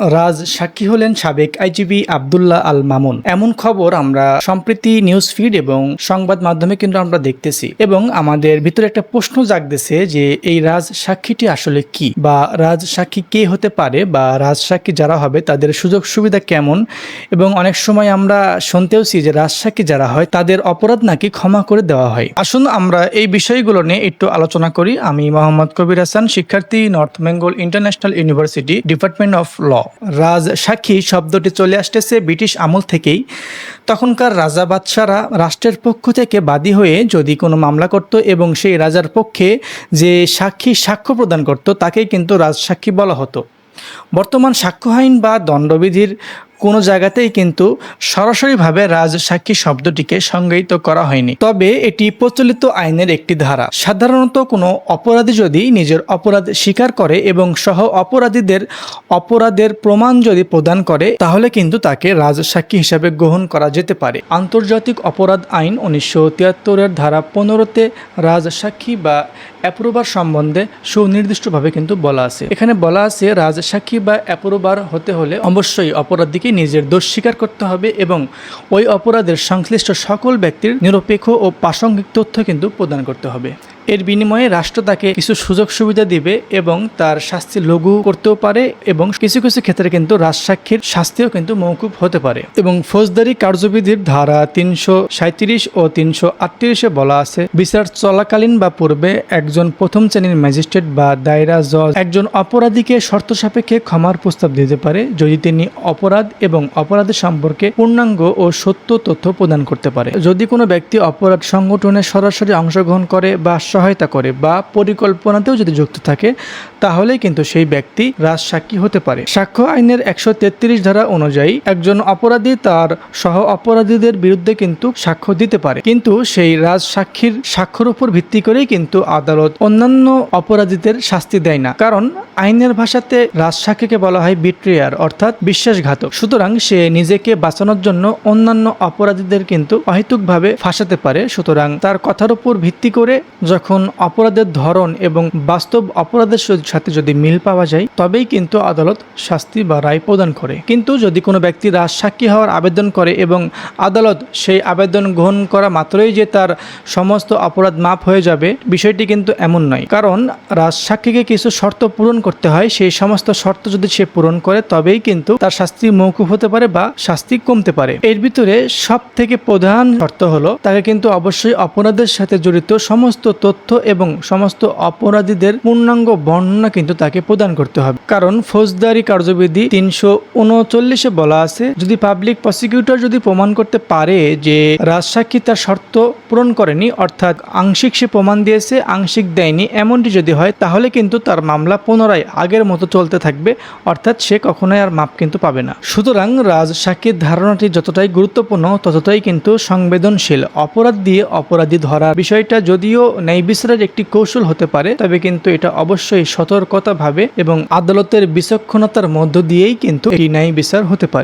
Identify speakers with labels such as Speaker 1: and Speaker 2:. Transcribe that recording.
Speaker 1: রাজ সাক্ষী হলেন সাবেক আইজিবি আবদুল্লাহ আল মামুন। এমন খবর আমরা সম্প্রতি নিউজ ফিড এবং সংবাদ মাধ্যমে কিন্তু আমরা দেখতেছি এবং আমাদের ভিতরে একটা প্রশ্ন জাগতেছে যে এই রাজ সাক্ষীটি আসলে কি বা রাজ সাক্ষী কে হতে পারে বা রাজ সাক্ষী যারা হবে তাদের সুযোগ সুবিধা কেমন? এবং অনেক সময় আমরা শুনতেওছি যে রাজ সাক্ষী যারা হয় তাদের অপরাধ নাকি ক্ষমা করে দেওয়া হয়। আসুন আমরা এই বিষয়গুলো নিয়ে একটু আলোচনা করি। আমি মোহাম্মদ কবির হাসান, শিক্ষার্থী, North Bengal International University, department of law. রাজ সাক্ষী শব্দটি চলে আসতেছে ব্রিটিশ আমল থেকেই। তখনকার রাজা বাদশারা রাষ্ট্রের পক্ষ থেকে বাদী হয়ে যদি কোনো মামলা করত এবং সেই রাজার পক্ষে যে সাক্ষী সাক্ষ্য প্রদান করত, তাকেই কিন্তু রাজসাক্ষী বলা হতো। বর্তমান সাক্ষ্য আইন বা দণ্ডবিধির কোনো জায়গাতেই কিন্তু সরাসরিভাবে রাজসাক্ষী শব্দটিকে সংজ্ঞায়িত করা হয়নি। তবে এটি প্রচলিত আইনের একটি ধারা। সাধারণত কোনো অপরাধী যদি নিজের অপরাধ স্বীকার করে এবং সহ অপরাধীদের অপরাধের প্রমাণ যদি প্রদান করে, তাহলে কিন্তু তাকে রাজসাক্ষী হিসাবে গ্রহণ করা যেতে পারে। আন্তর্জাতিক অপরাধ আইন উনিশশো তিয়াত্তরের ধারা পনেরোতে রাজসাক্ষী বা অ্যাপ্রুভার সম্বন্ধে সুনির্দিষ্টভাবে কিন্তু বলা আছে। এখানে বলা আছে রাজসাক্ষী বা অ্যাপ্রুভার হতে হলে অবশ্যই অপরাধীকে নিজের দোষ স্বীকার করতে হবে এবং ওই অপরাধের সংশ্লিষ্ট সকল ব্যক্তির নিরপেক্ষ ও প্রাসঙ্গিক তথ্য কিন্তু প্রদান করতে হবে। এর বিনিময়ে রাষ্ট্র তাকে কিছু সুযোগ সুবিধা দিবে এবং তার শাস্তি লঘু করতেও পারে এবং কিছু কিছু ক্ষেত্রে কিন্তু রাজসাক্ষীর শাস্তিও কিন্তু মৌকুব হতে পারে। এবং ফৌজদারি কার্যবিধির ধারা তিনশো ও তিনশো আটত্রিশে বলা আছে, বিচার চলাকালীন বা পূর্বে একজন প্রথম শ্রেণির ম্যাজিস্ট্রেট বা দায়রা জজ একজন অপরাধীকে শর্ত সাপেক্ষে ক্ষমার প্রস্তাব দিতে পারে, যদি তিনি অপরাধ এবং অপরাধের সম্পর্কে পূর্ণাঙ্গ ও সত্য তথ্য প্রদান করতে পারে। যদি কোনো ব্যক্তি অপরাধ সংগঠনে সরাসরি অংশগ্রহণ করে বা সহায়তা করে বা পরিকল্পনাতেও যদি যুক্ত থাকে তাহলে কিন্তু সেই ব্যক্তি রাজসাক্ষী হতে পারে। সাক্ষ্য আইনের একশো তেত্রিশ ধারা অনুযায়ী একজন অপরাধী তার সহ অপরাধীদের বিরুদ্ধে কিন্তু সাক্ষ্য দিতে পারে। কিন্তু সেই রাজসাক্ষীর সাক্ষ্যর উপর ভিত্তি করেই কিন্তু আদালত অন্যান্য অপরাধীদের শাস্তি দেয় না। কারণ আইনের ভাষাতে রাজসাক্ষীকে বলা হয় বিট্রিয়ার, অর্থাৎ বিশ্বাসঘাতক। সুতরাং সে নিজেকে বাঁচানোর জন্য অন্যান্য অপরাধীদের কিন্তু অহেতুকভাবে ফাঁসাতে পারে। সুতরাং তার কথার উপর ভিত্তি করে যখন অপরাধের ধরন এবং বাস্তব অপরাধের সাথে যদি মিল পাওয়া যায়, তবেই কিন্তু আদালত শাস্তি বা রায় প্রদান করে। কিন্তু যদি কোনো ব্যক্তি রাজসাক্ষী হওয়ার আবেদন করে এবং আদালত সেই আবেদন গ্রহণ করা মাত্রই যে তার সমস্ত অপরাধ মাপ হয়ে যাবে, বিষয়টি কিন্তু এমন নয়। কারণ রাজসাক্ষীকে কিছু শর্ত পূরণ করতে হয়, সেই সমস্ত শর্ত যদি সে পূরণ করে, তবেই কিন্তু তার শাস্তি মৌকুফ হতে পারে বা শাস্তি কমতে পারে। এর ভিতরে সব থেকে প্রধান শর্ত হলো, তাকে কিন্তু অবশ্যই অপরাধের সাথে জড়িত সমস্ত তথ্য এবং সমস্ত অপরাধীদের পূর্ণাঙ্গ বর্ণনা কিন্তু তাকে প্রদান করতে হবে। কারণ ফৌজদারি কার্যবিধি তিনশো উনচল্লিশে বলা আছে, যদি পাবলিক প্রসিকিউটর যদি প্রমাণ করতে পারে যে রাজসাক্ষী তার শর্ত পূরণ করেনি, অর্থাৎ আংশিক সে প্রমাণ দিয়েছে, আংশিক দেয়নি, এমনটি যদি হয়, তাহলে কিন্তু তার মামলা পুনরায় আগের মতো চলতে থাকবে, অর্থাৎ সে কখনোই আর মাপ কিন্তু পাবে না। সুতরাং রাজসাক্ষীর ধারণাটি যতটাই গুরুত্বপূর্ণ, ততটাই কিন্তু সংবেদনশীল। অপরাধ দিয়ে অপরাধী ধরার বিষয়টা যদিও বিচারের একটি কৌশল হতে পারে, তবে কিন্তু এটা অবশ্যই সতর্কতাভাবে এবং আদালতের বিচক্ষণতার মধ্য দিয়েই কিন্তু এটি ন্যায় বিচার হতে পারে।